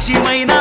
姐妹。